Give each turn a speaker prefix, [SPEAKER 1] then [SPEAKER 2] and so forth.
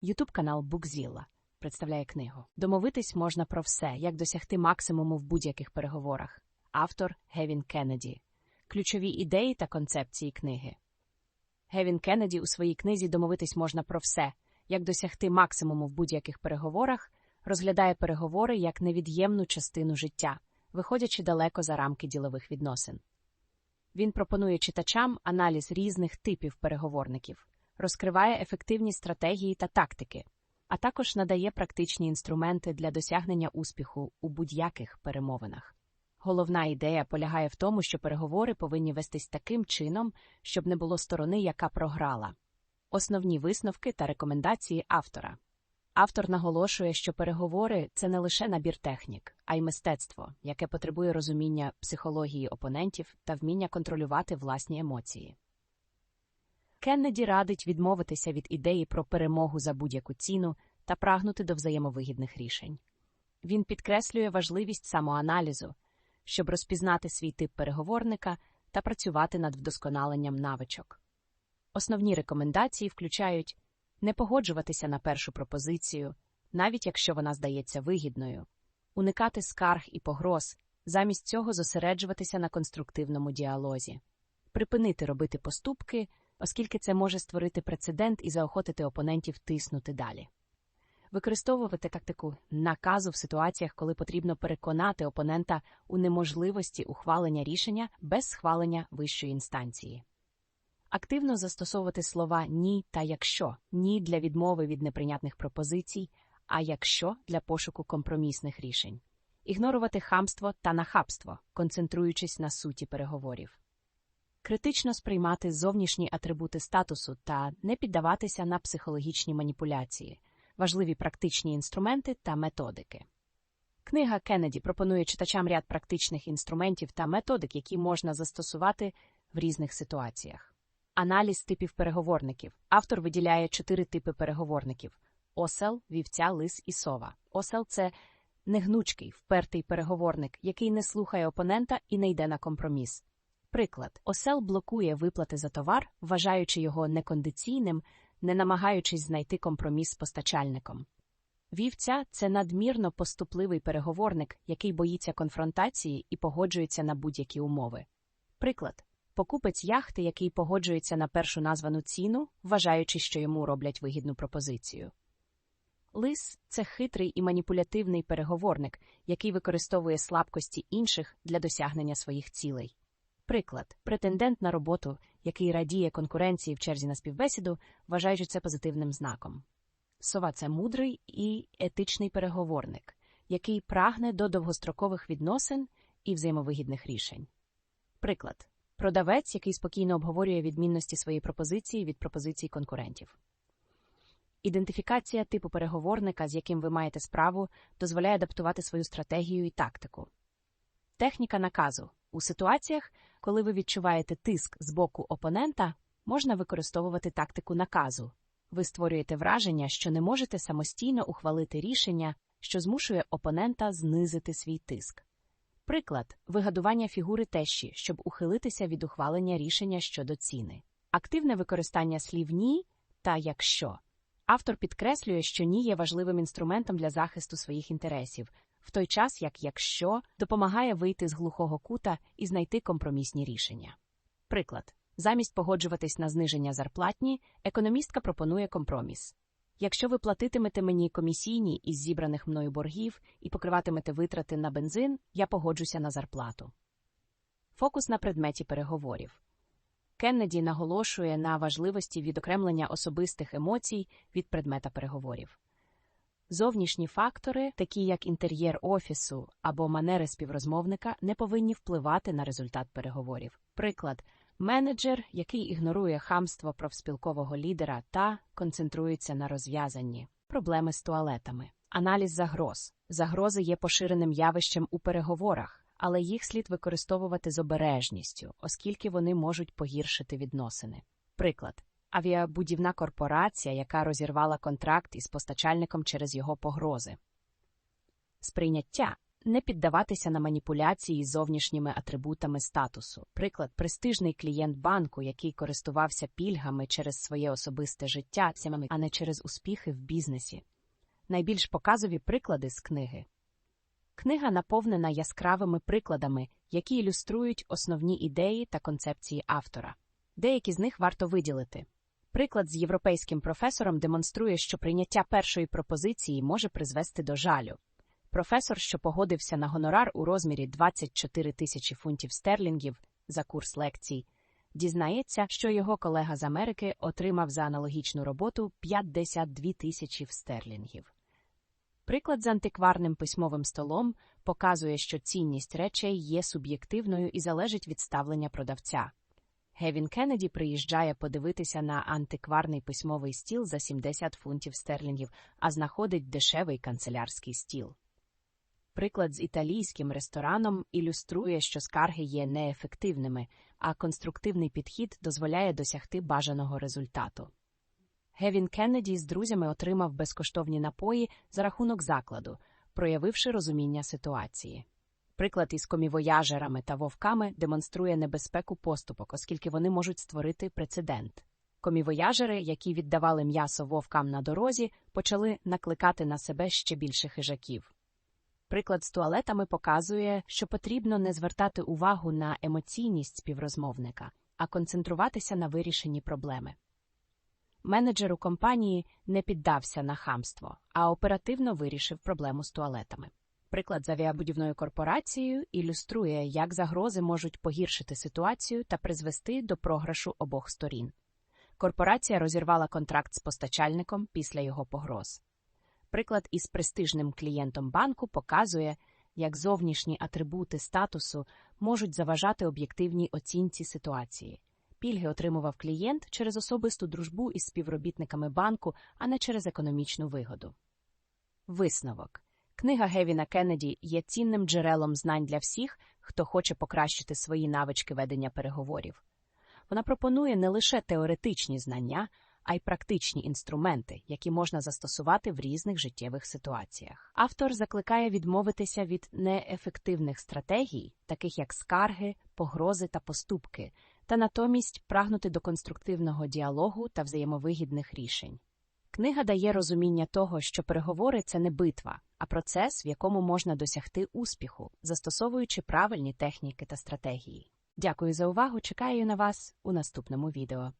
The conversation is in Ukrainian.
[SPEAKER 1] Ютуб канал Букзілла представляє книгу. Домовитись можна про все, як досягти максимуму в будь-яких переговорах. Автор Гевін Кеннеді. Ключові ідеї та концепції книги. Гевін Кеннеді у своїй книзі Домовитись можна про все, як досягти максимуму в будь-яких переговорах, розглядає переговори як невід'ємну частину життя, виходячи далеко за рамки ділових відносин. Він пропонує читачам аналіз різних типів переговорників, розкриває ефективні стратегії та тактики, а також надає практичні інструменти для досягнення успіху у будь-яких перемовинах. Головна ідея полягає в тому, що переговори повинні вестись таким чином, щоб не було сторони, яка програла. Основні висновки та рекомендації автора. Автор наголошує, що переговори це не лише набір технік, а й мистецтво, яке потребує розуміння психології опонентів та вміння контролювати власні емоції. Кеннеді радить відмовитися від ідеї про перемогу за будь-яку ціну та прагнути до взаємовигідних рішень. Він підкреслює важливість самоаналізу, щоб розпізнати свій тип переговорника та працювати над вдосконаленням навичок. Основні рекомендації включають не погоджуватися на першу пропозицію, навіть якщо вона здається вигідною, уникати скарг і погроз, замість цього зосереджуватися на конструктивному діалозі, припинити робити поступки, оскільки це може створити прецедент і заохотити опонентів тиснути далі. Використовувати тактику наказу в ситуаціях, коли потрібно переконати опонента у неможливості ухвалення рішення без схвалення вищої інстанції. Активно застосовувати слова ні та якщо ні для відмови від неприйнятних пропозицій, а якщо для пошуку компромісних рішень, ігнорувати хамство та нахабство, концентруючись на суті переговорів, критично сприймати зовнішні атрибути статусу та не піддаватися на психологічні маніпуляції, важливі практичні інструменти та методики. Книга Кеннеді пропонує читачам ряд практичних інструментів та методик, які можна застосувати в різних ситуаціях. Аналіз типів переговорників. Автор виділяє чотири типи переговорників: осел, вівця, лис і сова. Осел це негнучкий, впертий переговорник, який не слухає опонента і не йде на компроміс. Приклад: осел блокує виплати за товар, вважаючи його некондиційним, не намагаючись знайти компроміс з постачальником. Вівця це надмірно поступливий переговорник, який боїться конфронтації і погоджується на будь-які умови. Приклад покупець яхти, який погоджується на першу названу ціну, вважаючи, що йому роблять вигідну пропозицію. Лис це хитрий і маніпулятивний переговорник, який використовує слабкості інших для досягнення своїх цілей. Приклад, претендент на роботу, який радіє конкуренції в черзі на співбесіду, вважаючи це позитивним знаком. Сова це мудрий і етичний переговорник, який прагне до довгострокових відносин і взаємовигідних рішень. Приклад продавець, який спокійно обговорює відмінності своєї пропозиції від пропозицій конкурентів. Ідентифікація типу переговорника, з яким ви маєте справу, дозволяє адаптувати свою стратегію і тактику. Техніка наказу у ситуаціях, коли ви відчуваєте тиск з боку опонента, можна використовувати тактику наказу. Ви створюєте враження, що не можете самостійно ухвалити рішення, що змушує опонента знизити свій тиск. Приклад вигадування фігури тещі, щоб ухилитися від ухвалення рішення щодо ціни, активне використання слів ні та якщо. Автор підкреслює, що ні є важливим інструментом для захисту своїх інтересів, в той час як якщо допомагає вийти з глухого кута і знайти компромісні рішення. Приклад замість погоджуватись на зниження зарплатні, економістка пропонує компроміс. Якщо ви платитимете мені комісійні із зібраних мною боргів і покриватимете витрати на бензин, я погоджуся на зарплату. Фокус на предметі переговорів. Кеннеді наголошує на важливості відокремлення особистих емоцій від предмета переговорів. Зовнішні фактори, такі як інтер'єр офісу або манери співрозмовника, не повинні впливати на результат переговорів. Приклад менеджер, який ігнорує хамство профспілкового лідера та концентрується на розв'язанні, проблеми з туалетами, аналіз загроз. Загрози є поширеним явищем у переговорах, але їх слід використовувати з обережністю, оскільки вони можуть погіршити відносини. Приклад авіабудівна корпорація, яка розірвала контракт із постачальником через його погрози. Сприйняття не піддаватися на маніпуляції з зовнішніми атрибутами статусу. Приклад, престижний клієнт банку, який користувався пільгами через своє особисте життя, а не через успіхи в бізнесі. Найбільш показові приклади з книги. Книга наповнена яскравими прикладами, які ілюструють основні ідеї та концепції автора. Деякі з них варто виділити. Приклад з європейським професором демонструє, що прийняття першої пропозиції може призвести до жалю. Професор, що погодився на гонорар у розмірі 24 тисячі фунтів стерлінгів за курс лекцій, дізнається, що його колега з Америки отримав за аналогічну роботу 52 тисячі стерлінгів. Приклад з антикварним письмовим столом показує, що цінність речей є суб'єктивною і залежить від ставлення продавця. Гевін Кеннеді приїжджає подивитися на антикварний письмовий стіл за 70 фунтів стерлінгів, а знаходить дешевий канцелярський стіл. Приклад з італійським рестораном ілюструє, що скарги є неефективними, а конструктивний підхід дозволяє досягти бажаного результату. Гевін Кеннеді з друзями отримав безкоштовні напої за рахунок закладу, проявивши розуміння ситуації. Приклад із комівояжерами та вовками демонструє небезпеку поступок, оскільки вони можуть створити прецедент. Комівояжери, які віддавали м'ясо вовкам на дорозі, почали накликати на себе ще більше хижаків. Приклад з туалетами показує, що потрібно не звертати увагу на емоційність співрозмовника, а концентруватися на вирішенні проблеми. Менеджер у компанії не піддався на хамство, а оперативно вирішив проблему з туалетами. Приклад з авіабудівною корпорацією ілюструє, як загрози можуть погіршити ситуацію та призвести до програшу обох сторін. Корпорація розірвала контракт з постачальником після його погроз. Приклад із престижним клієнтом банку показує, як зовнішні атрибути статусу можуть заважати об'єктивній оцінці ситуації. Пільги отримував клієнт через особисту дружбу із співробітниками банку, а не через економічну вигоду. Висновок Книга Гевіна Кеннеді є цінним джерелом знань для всіх, хто хоче покращити свої навички ведення переговорів. Вона пропонує не лише теоретичні знання, а й практичні інструменти, які можна застосувати в різних життєвих ситуаціях. Автор закликає відмовитися від неефективних стратегій, таких як скарги, погрози та поступки, та натомість прагнути до конструктивного діалогу та взаємовигідних рішень. Книга дає розуміння того, що переговори це не битва, а процес, в якому можна досягти успіху, застосовуючи правильні техніки та стратегії. Дякую за увагу! Чекаю на вас у наступному відео.